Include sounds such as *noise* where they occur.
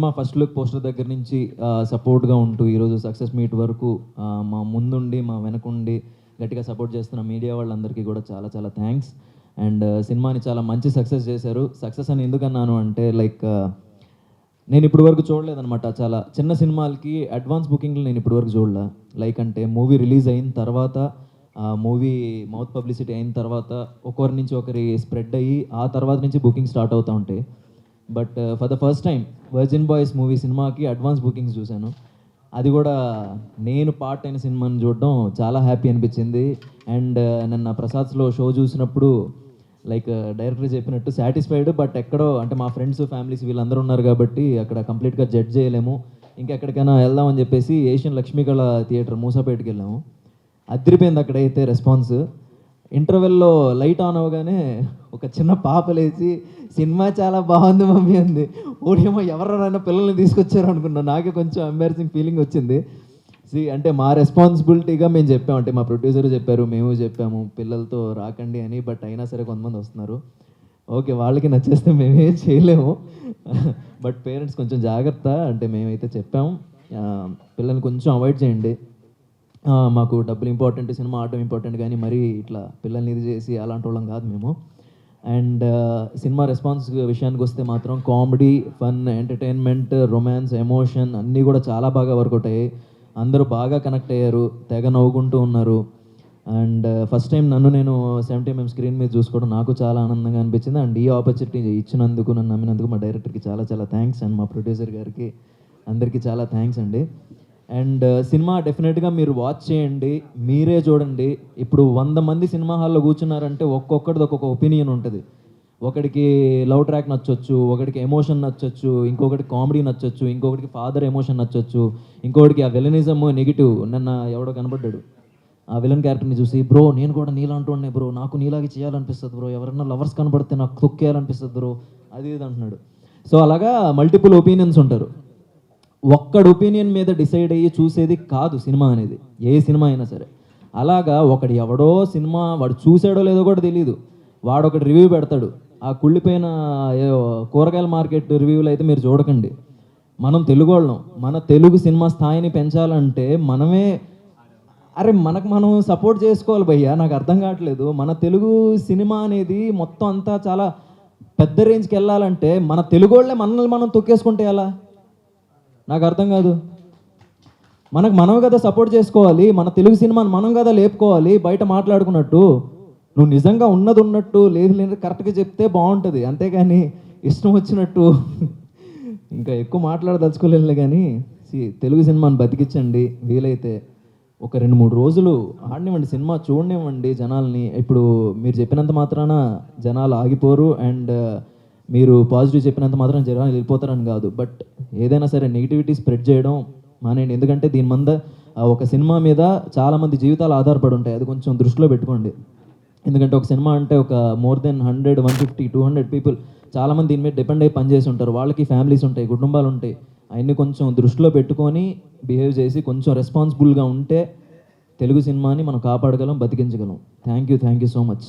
Cinema first look poster దగ్గర నుంచి సపోర్ట్గా ఉంటూ ఈరోజు సక్సెస్ మీట్ వరకు మా ముందుండి మా వెనకుండి గట్టిగా సపోర్ట్ చేస్తున్న మీడియా వాళ్ళందరికీ కూడా చాలా చాలా థ్యాంక్స్ అండ్ సినిమాని చాలా మంచి సక్సెస్ చేశారు. సక్సెస్ అని ఎందుకన్నాను అంటే లైక్ నేను ఇప్పటి వరకు చూడలేదనమాట చాలా చిన్న సినిమాలకి అడ్వాన్స్ బుకింగ్లు నేను ఇప్పటి వరకు చూడలే. లైక్ అంటే మూవీ రిలీజ్ అయిన తర్వాత మూవీ మౌత్ పబ్లిసిటీ అయిన తర్వాత ఒకరి నుంచి ఒకరి స్ప్రెడ్ అయ్యి ఆ తర్వాత నుంచి బుకింగ్ స్టార్ట్ అవుతూ ఉంటాయి but for the first time virgin boys movie సినిమాకి అడ్వాన్స్ బుకింగ్స్ చూశాను. అది కూడా నేను పార్ట్ అయిన సినిమాని చూడడం చాలా హ్యాపీ అనిపించింది. అండ్ uh, నిన్న ప్రసాద్స్లో షో చూసినప్పుడు లైక్ డైరెక్టర్ uh, చెప్పినట్టు సాటిస్ఫైడ్ బట్ ఎక్కడో అంటే మా ఫ్రెండ్స్ ఫ్యామిలీస్ వీళ్ళందరూ ఉన్నారు కాబట్టి అక్కడ కంప్లీట్గా జడ్జ్ చేయలేము. ఇంకెక్కడికైనా వెళ్దామని చెప్పేసి ఏషియన్ లక్ష్మీకళ థియేటర్ మూసాపేటకి వెళ్ళాము. అదిరిపోయింది అక్కడైతే రెస్పాన్స్ ఇంటర్వెల్లో లైట్ ఆన్ అవ్వగానే ఒక చిన్న పాప లేచి సినిమా చాలా బాగుంది మమ్మీ అంది. ఓడేమో ఎవరైనా పిల్లల్ని తీసుకొచ్చారు అనుకున్నా. నాకే కొంచెం ఎంబారసింగ్ ఫీలింగ్ వచ్చింది. సి అంటే మా రెస్పాన్సిబిలిటీగా మేము చెప్పామంటే మా ప్రొడ్యూసర్ చెప్పారు మేము చెప్పాము పిల్లలతో రాకండి అని బట్ అయినా సరే కొంతమంది వస్తున్నారు. ఓకే వాళ్ళకి నచ్చేస్తే మేమేం చేయలేము. *laughs* బట్ పేరెంట్స్ కొంచెం జాగ్రత్త అంటే మేమైతే చెప్పాము పిల్లల్ని కొంచెం అవాయిడ్ చేయండి. మాకు డబ్బులు ఇంపార్టెంట్ సినిమా ఆడటం ఇంపార్టెంట్ కానీ మరీ ఇట్లా పిల్లల్ని ఇది చేసి అలాంటి వాళ్ళం కాదు మేము. అండ్ సినిమా రెస్పాన్స్ విషయానికి వస్తే మాత్రం comedy fun entertainment romance emotion అన్నీ కూడా చాలా బాగా వర్కౌట్ అయ్యాయి. అందరూ బాగా కనెక్ట్ అయ్యారు తెగ నవ్వుకుంటూ ఉన్నారు. అండ్ ఫస్ట్ టైం నన్ను నేను సెవెంటీ ఎంఎం స్క్రీన్ మీద చూసుకోవడం నాకు చాలా ఆనందంగా అనిపించింది. అండ్ ఈ ఆపర్చునిటీ ఇచ్చినందుకు నన్ను నమ్మినందుకు మా డైరెక్టర్కి చాలా చాలా థ్యాంక్స్. అండ్ మా ప్రొడ్యూసర్ గారికి అందరికీ చాలా థ్యాంక్స్ అండి. అండ్ uh, సినిమా డెఫినెట్గా మీరు వాచ్ చేయండి మీరే చూడండి. ఇప్పుడు వంద మంది సినిమా హాల్లో కూర్చున్నారంటే ఒక్కొక్కటిది ఒక్కొక్క ఒపీనియన్ ఉంటుంది. ఒకడికి లవ్ ట్రాక్ నచ్చొచ్చు ఒకడికి ఎమోషన్ నచ్చొచ్చు ఇంకొకటి కామెడీ నచ్చొచ్చు ఇంకొకటికి ఫాదర్ ఎమోషన్ నచ్చొచ్చు ఇంకొకటికి ఆ విలనిజము నెగిటివ్. నిన్న ఎవడో కనబడ్డాడు. ఆ విలన్ క్యారెక్టర్ని చూసి బ్రో నేను కూడా నీలాంటి బ్రో. నాకు నీలాగే చేయాలనిపిస్తుంది బ్రో. ఎవరన్నా లవర్స్ కనబడితే నాకు తొక్కేయాలనిపిస్తుంది బ్రో. అది ఇది అంటున్నాడు. సో అలాగా మల్టిపుల్ ఒపీనియన్స్ ఉంటారు. ఒక్కడు ఒపీనియన్ మీద డిసైడ్ అయ్యి చూసేది కాదు సినిమా అనేది ఏ సినిమా అయినా సరే. అలాగా ఒకడు ఎవడో సినిమా వాడు చూసాడో లేదో కూడా తెలియదు వాడు ఒకటి రివ్యూ పెడతాడు. ఆ కుళ్ళిపోయిన ఏదో కూరగాయల మార్కెట్ రివ్యూలు అయితే మీరు చూడకండి. మనం తెలుగు వాళ్ళం. మన తెలుగు సినిమా స్థాయిని పెంచాలంటే మనమే అరే మనకు మనం సపోర్ట్ చేసుకోవాలి భయ్యా నాకు అర్థం కావట్లేదు. మన తెలుగు సినిమా అనేది మొత్తం అంతా చాలా పెద్ద రేంజ్కి వెళ్ళాలంటే మన తెలుగు వాళ్ళే మనల్ని మనం తొక్కేసుకుంటే ఎలా? నాకు అర్థం కాదు. మనకు మనం కదా సపోర్ట్ చేసుకోవాలి మన తెలుగు సినిమాని మనం కదా లేపుకోవాలి బయట మాట్లాడుకున్నట్టు. నువ్వు నిజంగా ఉన్నది ఉన్నట్టు లేదు లేదు కరెక్ట్గా చెప్తే బాగుంటుంది. అంతేగాని ఇష్టం వచ్చినట్టు. ఇంకా ఎక్కువ మాట్లాడదలుచుకోలేదు కానీ తెలుగు సినిమాని బతికించండి వీలైతే ఒక రెండు మూడు రోజులు ఆడనివ్వండి సినిమా చూడనివ్వండి జనాల్ని. ఇప్పుడు మీరు చెప్పినంత మాత్రాన జనాలు ఆగిపోరు అండ్ మీరు పాజిటివ్ చెప్పినంత మాత్రం జనాలు వెళ్ళిపోతారని కాదు. బట్ ఏదైనా సరే నెగిటివిటీ స్ప్రెడ్ చేయడం మానేయండి. ఎందుకంటే దీని మంద ఆ ఒక సినిమా మీద చాలామంది జీవితాలు ఆధారపడి ఉంటాయి. అది కొంచెం దృష్టిలో పెట్టుకోండి. ఎందుకంటే ఒక సినిమా అంటే ఒక more than hundred one fifty two hundred people చాలామంది దీని మీద డిపెండ్ అయ్యి పనిచేసి ఉంటారు. వాళ్ళకి ఫ్యామిలీస్ ఉంటాయి కుటుంబాలు ఉంటాయి. అవన్నీ కొంచెం దృష్టిలో పెట్టుకొని బిహేవ్ చేసి కొంచెం రెస్పాన్సిబుల్గా ఉంటే తెలుగు సినిమాని మనం కాపాడగలం బతికించగలం. Thank you thank you so much